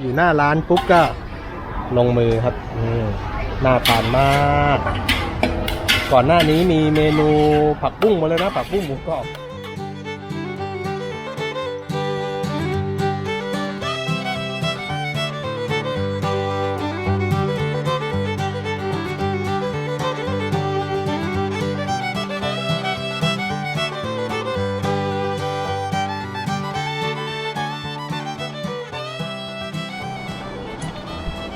อยู่หน้าร้านปุ๊บก็ลงมือครับอืน่าทานมาก ก่อนหน้านี้มีเมนูผักบุ้งมาแล้วนะผักบุ้งหมูกรอบ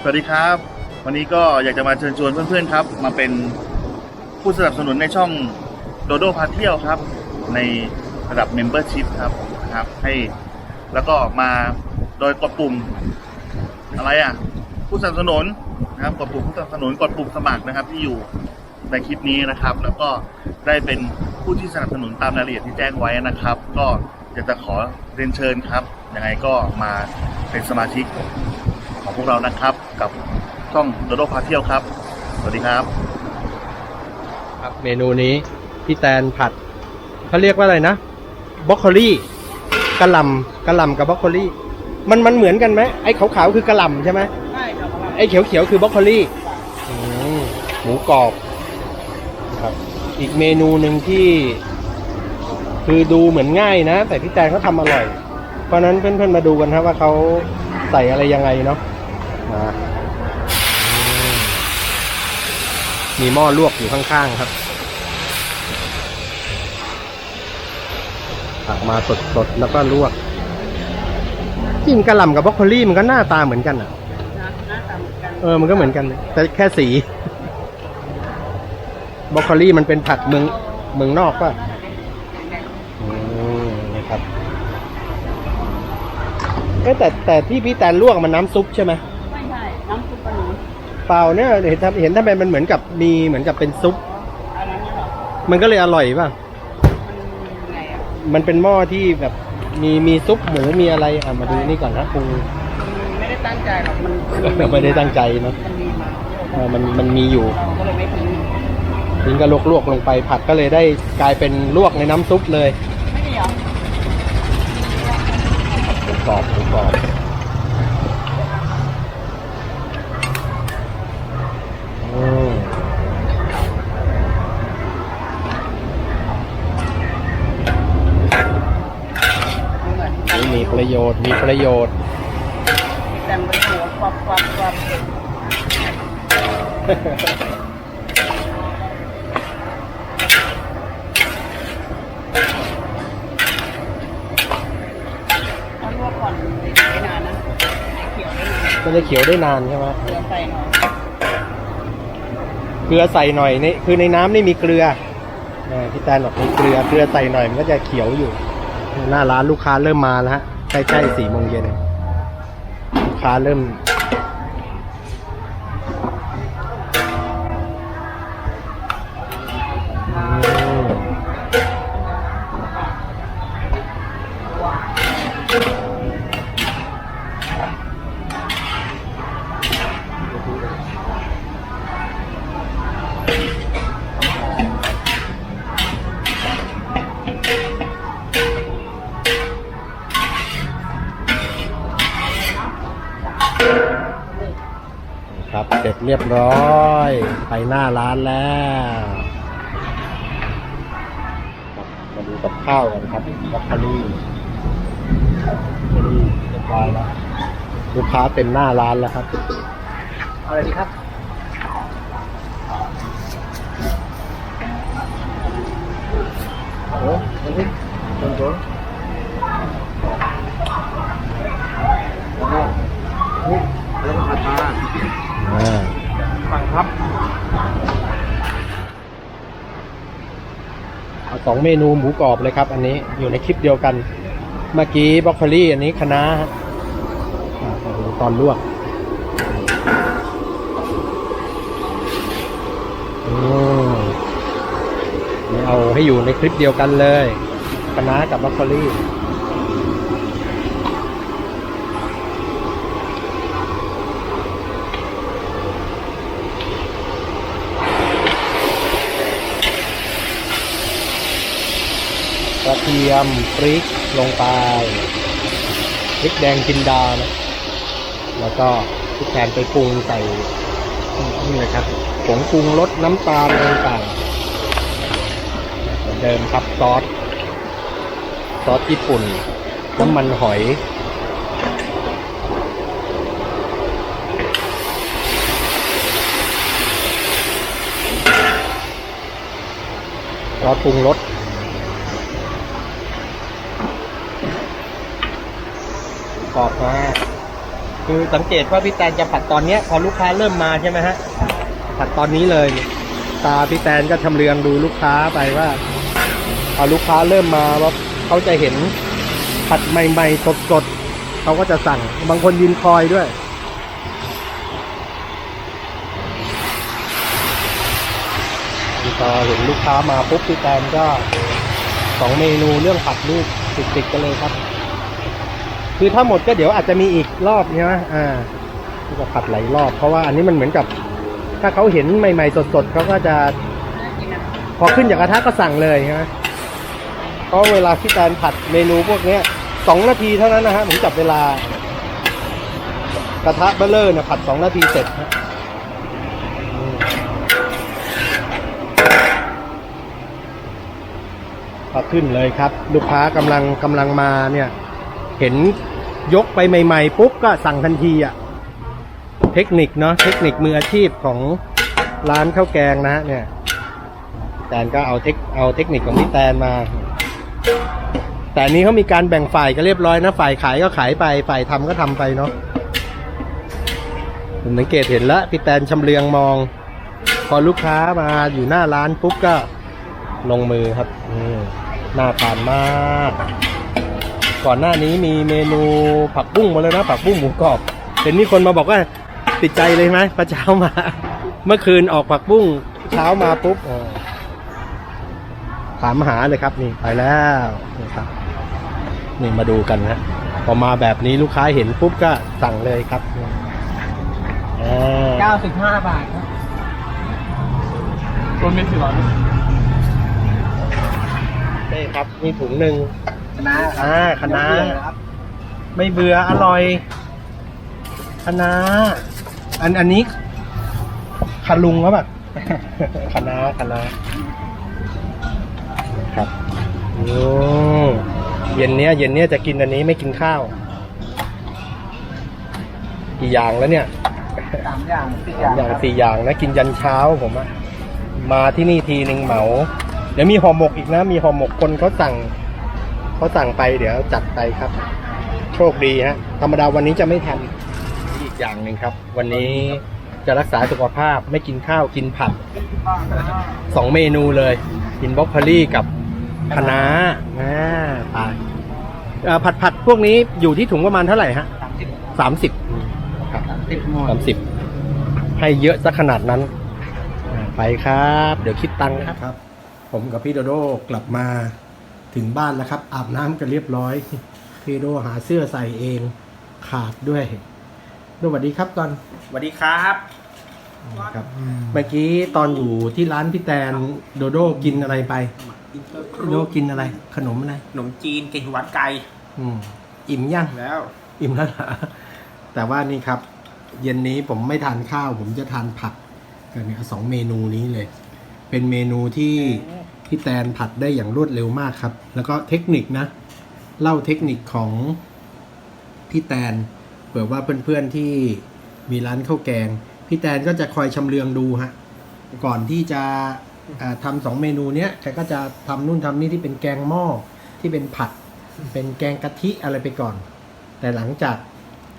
สวัสดีครับ วันนี้ก็อยากจะมาเชิญชวนเพื่อนๆครับ มาเป็นผู้สนับสนุนในช่องโดโดพาเที่ยวครับ ในระดับ Membership ครับนะครับ ให้แล้วก็มาโดยกดปุ่มอะไรอะ ผู้สนับสนุนนะครับกดปุ่มผู้สนับสนุนกดปุ่มสมัครนะครับ ที่อยู่ในคลิปนี้นะครับ แล้วก็ได้เป็นผู้ที่สนับสนุนตามรายละเอียดที่แจ้งไว้นะครับ ก็อยากจะขอเรียนเชิญครับยังไงก็มาเป็นสมาชิก พวกเรานะครับ กับช่องโดโดพาเที่ยวครับ สวัสดีครับ ครับเมนูนี้พี่แตนผัดเขาเรียกว่าอะไรนะบรอกโคลี่กะหล่ำกะหล่ำกับบรอกโคลี่มันมันเหมือนกันไหมไอ้ขาวๆคือกะหล่ำใช่ไหมใช่ครับไอ้เขียวๆคือบรอกโคลี่อืมหมูกรอบครับ อีกเมนูหนึ่งที่ คือดูเหมือนง่ายนะ แต่พี่แตนเขาทำอร่อย เพราะฉะนั้นเพื่อนๆมาดูกันครับว่าเขาใส่อะไรยังไงเนาะ มาอืมมีหม้อลวกอยู่ข้างๆครับตักมาสดๆ แล้วก็ลวกจริงกระหล่ำกับบรอกโคลี่มันก็หน้าตาเหมือนกันอะนะหน้าตาเหมือนกันเออ มันก็เหมือนกัน แต่แค่สีบรอกโคลี่มันเป็นผัดเมืองเมืองนอกป่ะอืมนะครับเอ้ยแต่แต่ที่พี่แตนลวกมันน้ำซุปใช่ไหม ไม่ใช่ น้ำซุปปลาหนู เปล่าเนี่ยเห็นทำเห็นทำไมมันเหมือนกับมีเหมือนกับเป็นซุปอันนั้นน่ะเหรอมันก็เลยอร่อยป่ะมันไงอะ มันเป็นหม้อที่แบบมีมีซุปหมูมีอะไรอะมาดูนี่ก่อนนะปรุงมันไม่ได้ตั้งใจหรอกมันไม่ได้ตั้งใจเนอะมันมีมาเออมันมันมีอยู่เราก็เลยไม่ทิ้งทิ้งก็ลวกๆลงไปผัดก็เลยได้กลายเป็นลวกในน้ำซุปเลยไม่มีเหรอหมูกรอบหมูกรอบอืมไม่เหมือนกัน นี่มีประโย ชน์ มีประโยชน์แต่มันหัวควับควับควับเอาลวกก่อนไม่นานนะให้เขียวได้นานมันจะเขียวได้นานใช่ไหมเกลือใส่หน่อยเกลือใส่หน่อยนี่คือในน้ำนี่มีเกลือเออพี่แตนบอกมีเกลือเกลือใส่หน่อยมันก็จะเขียวอยู่ หน้าร้านลูกค้าเริ่มมาแล้วฮะ ใกล้ๆสี่โมงเย็นลูกค้าเริ่ม ร็จเรียบร้อย ไปหน้าร้านแล้วครับมาดูกับข้าวกันครับบัคคารี่บัคคารี่เรียบร้อยแล้วลูกค้าเต็มหน้าร้านแล้วครับเอาอะไรดีครับโอ้ยนี่ต้นตัว 2 เมนูหมูกรอบเลยครับ อันนี้อยู่ในคลิปเดียวกัน เมื่อกี้บรอกโคลีอันนี้คะน้าตอนลวกเอาให้อยู่ในคลิปเดียวกันเลยคะน้ากับบรอกโคลี ระเทียมพริกลงไปพริกแดงจินดานะแล้วก็พี่แทนไปปรุงใส่นี่เลยครับผงปรุงรสน้ำตาลต่างๆเหมือนเดิมครับซอสซอสญี่ปุ่น น้ำมันหอยซอสปรุงรส กอบมาคือสังเกตว่าพี่แตนจะผัดตอนเนี้ยพอลูกค้าเริ่มมาใช่ไหมฮะผัดตอนนี้เลย ตาพี่แตนก็ชำเลืองดูลูกค้าไปว่าพอลูกค้าเริ่มมาว่าเขาจะเห็นผัดใหม่ๆสดๆเขาก็จะสั่งบางคนยืนคอยด้วยพอเห็นลูกค้ามาปุ๊บพี่แตนก็สองเมนูเรื่องผัดนี่ติดๆกันเลยครับ คือถ้าหมดก็เดี๋ยวอาจจะมีอีกรอบใช่ไหมอ่าก็จะผัดหลายรอบ เพราะว่าอันนี้มันเหมือนกับ ถ้าเขาเห็นใหม่ ๆ สดๆเขาก็จะ พอขึ้นจากกระทะก็สั่งเลยใช่ไหมเพราะเวลาที่การผัดเมนูพวกเนี้ยสองนาทีเท่านั้นนะฮะผมจับเวลา กระทะเบลเลอร์เนี่ยผัดสองนาทีเสร็จฮะอืมพอขึ้นเลยครับ ลูกค้ากำลังกำลังมาเนี่ย เห็น ยกไปใหม่ๆปุ๊บก็สั่งทันทีอะ เทคนิคเนาะเทคนิคมืออาชีพของร้านข้าวแกงนะเนี่ยแตนก็เอาเทคเอาเทคนิคของพี่แตนมา แต่นี้เขามีการแบ่งฝ่ายกันเรียบร้อยนะฝ่ายขายก็ขายไปฝ่ายทำก็ทำไปเนาะผมสังเกตเห็นแล้วพี่แตนชำเลืองมอง พอลูกค้ามาอยู่หน้าร้านปุ๊บก็ลงมือครับอืมน่าทานมาก ก่อนหน้านี้มีเมนูผักบุ้งมาแล้วนะ ผักบุ้งหมูกรอบเห็นมีคนมาบอกว่าติดใจเลยไหมพระเช้ามา เมื่อคืนออกผักบุ้งเช้ามาปุ๊บอ๋อถามหาเลยครับนี่ไปแล้วนี่ครับนี่มาดูกันนะพอมาแบบนี้ลูกค้าเห็นปุ๊บก็สั่งเลยครับอ่าเก้าสิบห้าบาทครับรวมเป็นสี่ร้อยนี่ครับนี่ถุงหนึ่ง คณะอ่าคณะครับไม่เบื่ออร่อยคณะอันอันนี้คาลุงเขาแบบ คณะคณะครับโอ้เย็นเนี้ยเย็นเนี้ยจะกินอันนี้ไม่กินข้าว กี่อย่างแล้วเนี่ย สามอย่างสี่อสาย่ามงอย่างครับสี่อย่างนะกินยันเช้าผมอะมาที่นี่ทีหนึ่งเหมา เดี๋ยวมีห่อหมกอีกนะ มีห่อหมกคนเขาสั่ง เขาสั่งไปเดี๋ยวจัดไปครับ โชคดีฮะธรรมดาวันนี้จะไม่ทันอีกอย่างหนึ่งครับ วันนี้จะรักษาสุขภาพไม่กินข้าวกินผัดสองเมนูเลย กินบล็อกโคลี่กับคะน้าอ่าตายอ่าผัดผัดพวกนี้อยู่ที่ถุงประมาณเท่าไหร่ฮะสามสิบสามสิบครับสามสิบหมดสามสิบให้เยอะสักขนาดนั้นอ่าไปครับ เดี๋ยวคิดตังค์ครับ ผมกับพี่โดโดกลับมา ถึงบ้านแล้วครับ อาบน้ำกันเรียบร้อย พี่โดหาเสื้อใส่เองขาดด้วยสวัสดีครับก่อนสวัสดีครับครับ เมื่อกี้ตอนอยู่ที่ร้านพี่แตนโดโดกินอะไรไปโดโดกินอะไร ขนมอะไรขนมจีนเก่งหวานไก่อืมอิ่มยังแล้ว อิ่มแล้วเหรอแต่ว่านี่ครับ เย็นนี้ผมไม่ทานข้าว ผมจะทานผัดกันเนี่ยสองเมนูนี้เลย เป็นเมนูที่ พี่แตนผัดได้อย่างรวดเร็วมากครับ แล้วก็เทคนิคนะ เล่าเทคนิคของพี่แตนเผื่อว่าเพื่อนๆที่มีร้านข้าวแกง พี่แตนก็จะคอยชำเลืองดูฮะก่อนที่จะทำสองเมนูเนี้ยแกก็จะทำนู่นทำนี่ที่เป็นแกงหม้อที่เป็นผัด เป็นแกงกะทิอะไรไปก่อน แต่หลังจาก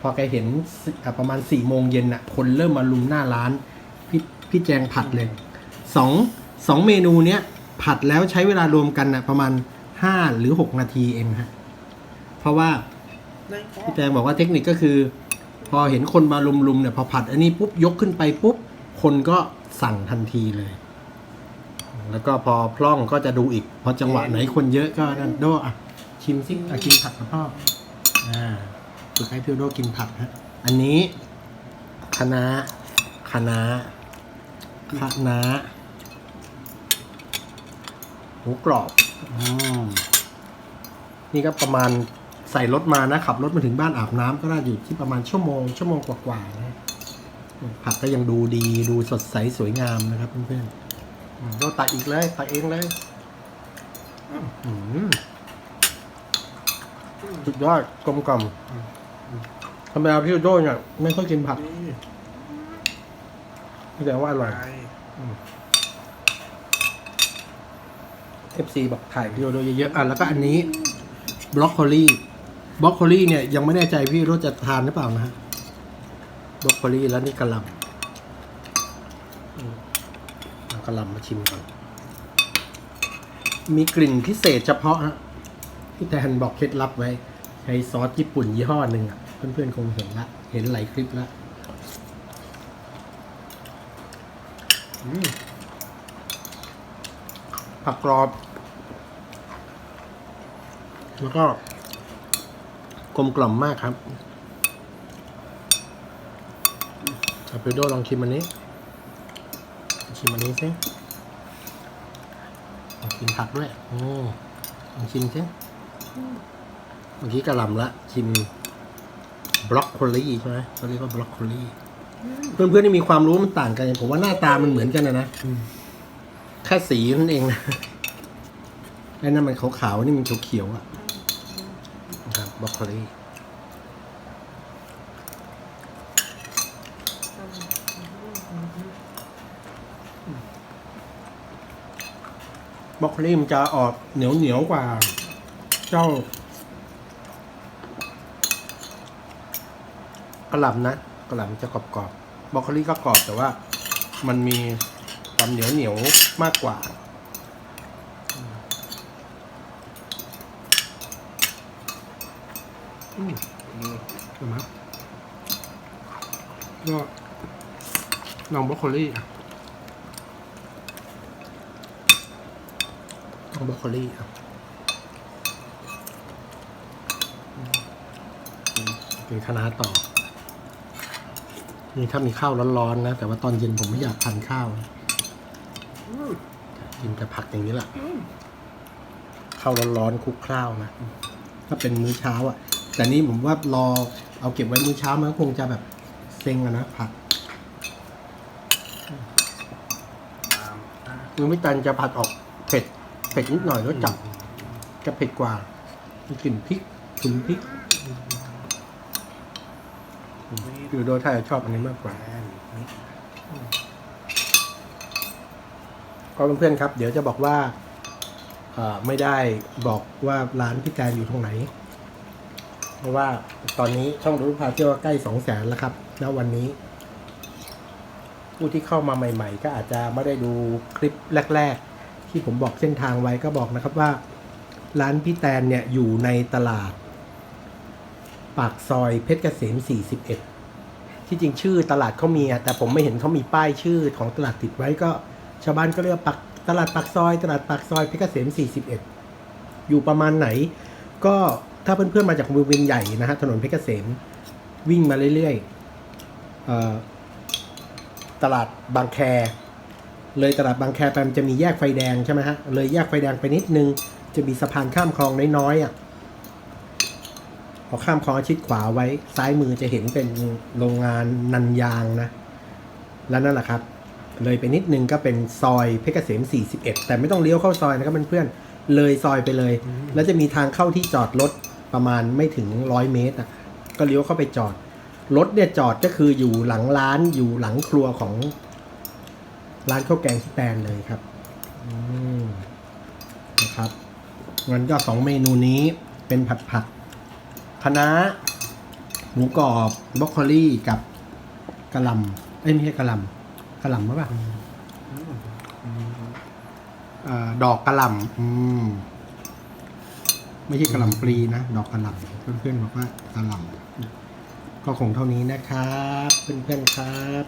พอแกเห็นประมาณสี่โมงเย็นน่ะคนเริ่มมาลุมหน้าร้าน พี่พี่แจงผัดเลยสองสองเมนูเนี้ย ผัดแล้วใช้เวลารวมกันน่ะประมาณห้าหรือหกนาทีเองฮะ เพราะว่าพี่แจงบอกว่าเทคนิคก็คือ พอเห็นคนมาลุมๆเนี่ยพอผัดอันนี้ปุ๊บยกขึ้นไปปุ๊บ คนก็สั่งทันทีเลย แล้วก็พอพร่องก็จะดูอีก พอจังหวะไหนคนเยอะก็นั่นโดอะชิมซิอะกินผัดกับพ่ออ่าฝึกให้พี่โดกินผัดฮะอันนี้คะน้าคะน้าคะน้า หมูกรอบอืมนี่ก็ประมาณใส่รถมานะขับรถมาถึงบ้านอาบน้ำก็น่าอยู่ที่ประมาณชั่วโมง ชั่วโมงกว่าๆนะผักก็ยังดูดีดูสดใสสวยงามนะครับเพื่อนๆอืมก็ตักอีกเลยตักเองเลยอืมสุดยอดกลมกล่อมธรรมดาพี่โจ้เนี่ยไม่ค่อยกินผักแต่ว่าอร่อย FC บอกถ่ายพี่โดเยอะๆอะแล้วก็อันนี้บรอกโคลีบรอกโคลีเนี่ยยังไม่แน่ใจพี่รสจะทานหรือเปล่านะฮะบรอกโคลีแล้วนี่กระลำเอากระลำมาชิมก่อนมีกลิ่นพิเศษเฉพาะฮะที่แทนบอกเคล็ดลับไว้ใช้ซอสญี่ปุ่นยี่ห้อหนึ่งอะเพื่อนๆคงเห็นละ เห็นหลายคลิปละผักกรอบ แล้วก็กลมกล่อมมากครับอาเปโดลองชิมอันนี้ ชิมอันนี้สิลองกินผักด้วย โอ้ลองชิมสิเมื่อกี้กระหล่ำละ ชิมบรอกโคลีใช่ไหมเขาเรียกว่าบรอกโคลีเพื่อนๆที่มีความรู้มันต่างกัน ผมว่าหน้าตามันเหมือนกันนะนะแค่สีนั่นเองนะไอ้นั่นมันขาวๆนี่มันเขียวๆอะนะครั บรอกโคลีบรอกโคลีมันจะออกเหนียวๆกว่า เจ้ากระหล่ำนะกระหล่ำจะกรอบๆบรอกโคลีก็กรอบแต่ว่า มันมีความเหนียวเหนียวมากกว่า อืมเห็นไหมก็ลองบรอกโคลีอะลองบรอกโคลีอะอืมกินคะน้าต่อ นี่ถ้ามีข้าวร้อนๆนะ แต่ว่าตอนเย็นผมไม่อยากทานข้าวนะกินแต่ผักอย่างนี้แหละข้าวร้อนๆคลุกข้าวนะ ถ้าเป็นมื้อเช้าอะ แต่นี่ผมว่ารอเอาเก็บไว้มื้อเช้ามันก็คงจะแบบเซ็งอะนะผักมือม่ตันจะผัดออกเผ็ดเผ็ดนิดหน่อยแล้วจับจะเผ็ดกว่ามีกลิ่นพริกกลิ่นพริกคือโดยถ้าจะชอบอันนี้มากกว่าก็เพื่อนๆครับ เดี๋ยวจะบอกว่าไม่ได้บอกว่าร้านพี่แตนอยู่ตรงไหน เพราะว่าตอนนี้ช่องรู้พาเที่ยวใกล้สองแสนแล้วครับณวันนี้ ผู้ที่เข้ามาใหม่ ๆ ก็อาจจะไม่ได้ดูคลิปแรก ๆ ที่ผมบอกเส้นทางไว้ก็บอกนะครับว่า ร้านพี่แตนเนี่ยอยู่ในตลาด ปากซอยเพชรเกษม 41 ที่จริงชื่อตลาดเขามีแต่ผมไม่เห็นเขามีป้ายชื่อของตลาดติดไว้ก็ชาวบ้านก็เรียกว่าปักตลาดปากซอย ตลาดปากซอยเพชรเกษม 41 อยู่ประมาณไหนก็ ถ้าเพื่อนๆมาจากวงเวียนใหญ่นะฮะถนนเพชรเกษมวิ่งมาเรื่อยๆเอ่อตลาดบางแค เลยตลาดบางแคไปมันจะมีแยกไฟแดงใช่ไหมฮะเลยแยกไฟแดงไปนิดนึง จะมีสะพานข้ามคลองน้อยๆอะพอข้ามคลองชิดขวาไว้ซ้ายมือจะเห็นเป็นโรงงานนันยางนะ แล้วนั่นแหละครับ เลยไปนิดนึงก็เป็นซอยเพชรเกษม 41 แต่ไม่ต้องเลี้ยวเข้าซอยนะครับเพื่อนๆเลยซอยไปเลย แล้วจะมีทางเข้าที่จอดรถ ประมาณไม่ถึงร้อยเมตรอะก็เลี้ยวเข้าไปจอด รถเนี่ยจอดก็คืออยู่หลังร้านอยู่หลังครัวของ ร้านข้าวแกงที่แตนเลยครับอืมนะครับงั้นก็สองเมนูนี้เป็นผัดผักคะน้าหมูกรอบบรอกโคลีกับกะหล่ำเอ้ยไม่ใช่กะหล่ำกะหล่ำมั้ยป่ะอ่าดอกกะหล่ำอืม ไม่ใช่กะหล่ำปลีนะ ดอกกะหล่ำเพื่อนๆบอกว่ากะหล่ำก็คงเท่านี้นะครับ เพื่อนๆครับ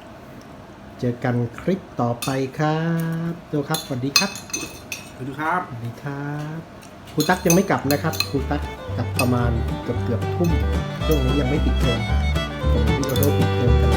เจอกันคลิปต่อไปครับโจครับสวัสดีครับสวัสดีครับสวัสดีครับครูตั๊กยังไม่กลับนะครับครูตั๊กกลับประมาณเกือบเกือบๆทุ่มช่วงนี้ยังไม่ปิดเทอมผมพี่โด